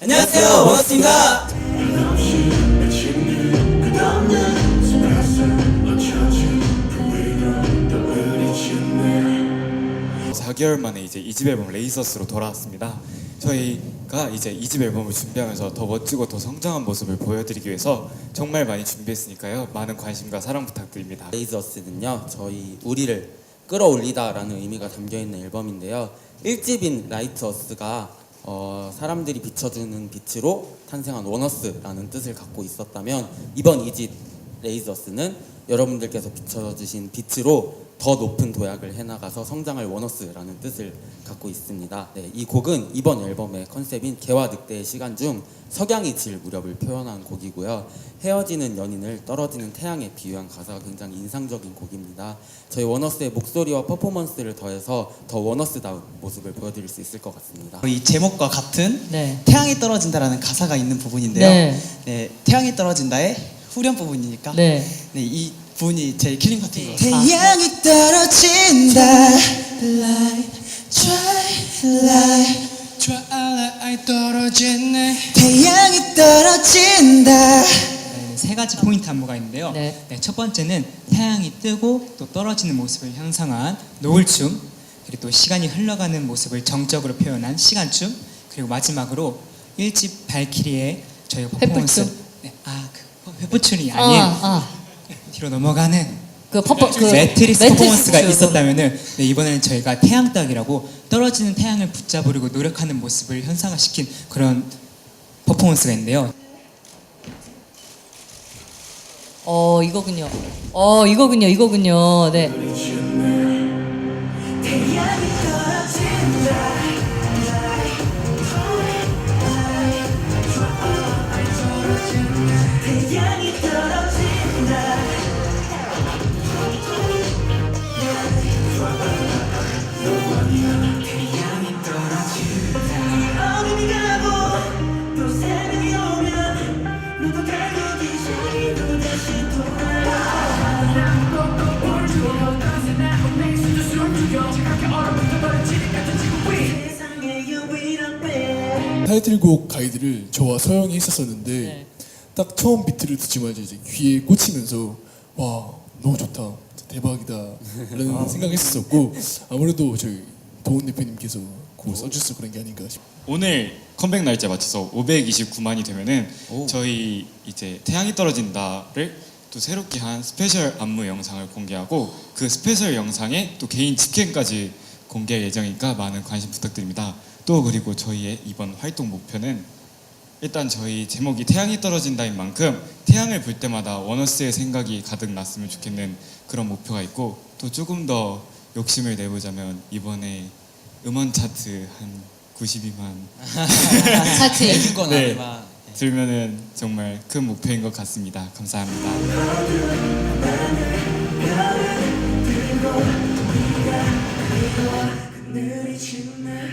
안녕하세요 원어스입니다 4개월 만에 이제 2집 앨범 레이서스로 돌아왔습니다. 저희가 이제 2집 앨범을 준비하면서 더 멋지고 더 성장한 모습을 보여드리기 위해서 정말 많이 준비했으니까요. 많은 관심과 사랑 부탁드립니다. 레이저스는요 저희 우리를 끌어올리다라는 의미가 담겨있는 앨범인데요 1집인 라이트어스가 어, 사람들이 비춰주는 빛으로 탄생한 원어스라는 뜻을 갖고 있었다면 이번 2집 레이저 스는 여러분들께서 비춰주신 빛으로 더 높은 도약을 해나가서 성장할 원어스라는 뜻을 갖고 있습니다. 네, 이 곡은 이번 앨범의 컨셉인 개와 늑대의 시간 중 석양이 질 무렵을 표현한 곡이고요. 헤어지는 연인을 떨어지는 태양에 비유한 가사가 굉장히 인상적인 곡입니다. 저희 원어스의 목소리와 퍼포먼스를 더해서 더 원어스다운 모습을 보여드릴 수 있을 것 같습니다. 이 제목과 같은 네. 태양이 떨어진다라는 가사가 있는 부분인데요. 네. 네, 태양이 떨어진다의 후렴 부분이니까 네. 네, 이 부분이 제 킬링 파트인 것 네. 같아요. 태양이 떨어진다 Light, twilight, twilight 떨어지네. 태양이 떨어진다 네, 세 가지 포인트 안무가 있는데요. 네. 네, 첫 번째는 태양이 뜨고 또 떨어지는 모습을 형상한 노을춤, 그리고 또 시간이 흘러가는 모습을 정적으로 표현한 시간춤, 그리고 마지막으로 1집 발키리의 저희 퍼포먼스. 네, 아, 그 회포춤이 아닌 아, 아. 뒤로 넘어가는 그 퍼포 그 매트리스 퍼포먼스가 춤. 있었다면은 네, 이번에는 저희가 태양떡이라고 떨어지는 태양을 붙잡으려고 노력하는 모습을 현상화시킨 그런 퍼포먼스가 있는데요. 어, 이거군요. 어, 이거군요. 이거군요. 네. 타이틀곡 가이드를 저와 서영이 했었었는데 네. 딱 처음 비트를 듣자마자 이제 귀에 꽂히면서 와 너무 좋다. 대박이다. 라는 생각했었었고 아무래도 저희 도훈 대표님께서 곡을 써주셔서 그런 게 아닌가 싶어요 오늘 컴백 날짜 맞춰서 529만이 되면은 저희 이제 태양이 떨어진다를 또 새롭게 한 스페셜 안무 영상을 공개하고 그 스페셜 영상에 또 개인 직캠까지 공개할 예정이니까 많은 관심 부탁드립니다. 또 그리고 저희의 이번 활동 목표는 일단 저희 제목이 태양이 떨어진다인 만큼 태양을 볼 때마다 원어스의 생각이 가득 났으면 좋겠는 그런 목표가 있고 또 조금 더 욕심을 내보자면 이번에 음원 차트 한 92만 차트. 건 네. 아니지만 들면은 정말 큰 목표인 것 같습니다. 감사합니다. 늘이 짓네